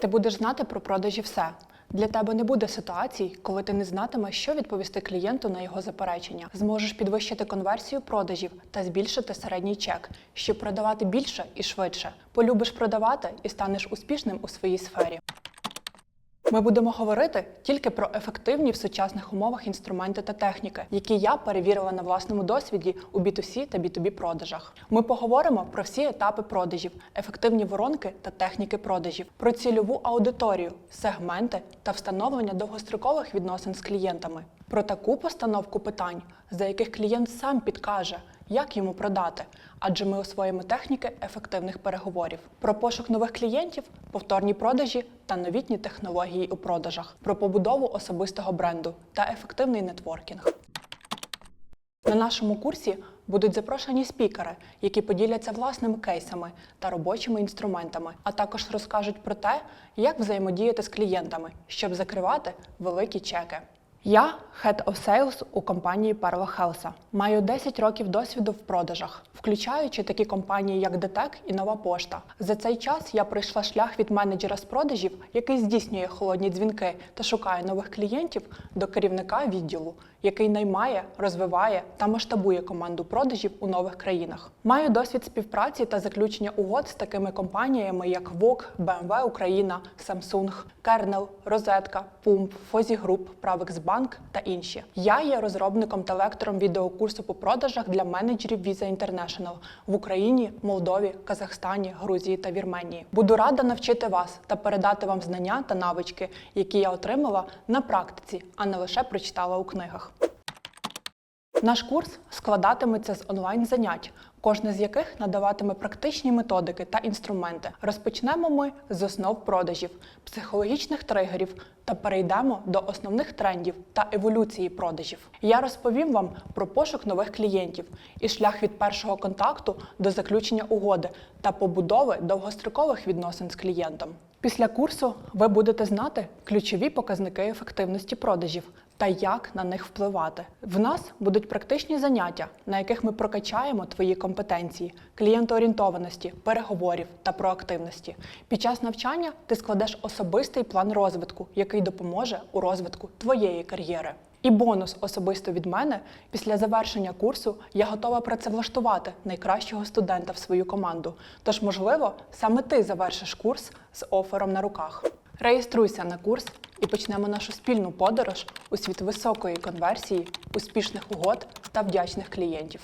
Ти будеш знати про продажі все. Для тебе не буде ситуацій, коли ти не знатимеш, що відповісти клієнту на його заперечення. Зможеш підвищити конверсію продажів та збільшити середній чек, щоб продавати більше і швидше. Полюбиш продавати і станеш успішним у своїй сфері. Ми будемо говорити тільки про ефективні в сучасних умовах інструменти та техніки, які я перевірила на власному досвіді у B2C та B2B продажах. Ми поговоримо про всі етапи продажів, ефективні воронки та техніки продажів, про цільову аудиторію, сегменти та встановлення довгострокових відносин з клієнтами, про таку постановку питань, за яких клієнт сам підкаже, як йому продати, адже ми освоїмо техніки ефективних переговорів, про пошук нових клієнтів, повторні продажі та новітні технології у продажах, про побудову особистого бренду та ефективний нетворкінг. На нашому курсі будуть запрошені спікери, які поділяться власними кейсами та робочими інструментами, а також розкажуть про те, як взаємодіяти з клієнтами, щоб закривати великі чеки. Я Head of Sales у компанії Perla Health. Маю 10 років досвіду в продажах, включаючи такі компанії, як ДТЕК і Нова Пошта. За цей час я пройшла шлях від менеджера з продажів, який здійснює холодні дзвінки та шукає нових клієнтів, до керівника відділу, який наймає, розвиває та масштабує команду продажів у нових країнах. Маю досвід співпраці та заключення угод з такими компаніями, як VOG, BMW Україна, Samsung, Kernel, Розетка, Pump, Fozzy Group, Pravix Bank та інші. Я є розробником та лектором відеокурсу по продажах для менеджерів Visa International в Україні, Молдові, Казахстані, Грузії та Вірменії. Буду рада навчити вас та передати вам знання та навички, які я отримала на практиці, а не лише прочитала у книгах. Наш курс складатиметься з онлайн-занять, кожне з яких надаватиме практичні методики та інструменти. Розпочнемо ми з основ продажів, психологічних тригерів та перейдемо до основних трендів та еволюції продажів. Я розповім вам про пошук нових клієнтів і шлях від першого контакту до заключення угоди та побудови довгострокових відносин з клієнтом. Після курсу ви будете знати ключові показники ефективності продажів та як на них впливати. В нас будуть практичні заняття, на яких ми прокачаємо твої компетенції, клієнтоорієнтованості, переговорів та проактивності. Під час навчання ти складеш особистий план розвитку, який допоможе у розвитку твоєї кар'єри. І бонус особисто від мене після завершення курсу я готова працевлаштувати найкращого студента в свою команду. Тож, можливо, саме ти завершиш курс з офером на руках. Реєструйся на курс і почнемо нашу спільну подорож у світ високої конверсії, успішних угод та вдячних клієнтів.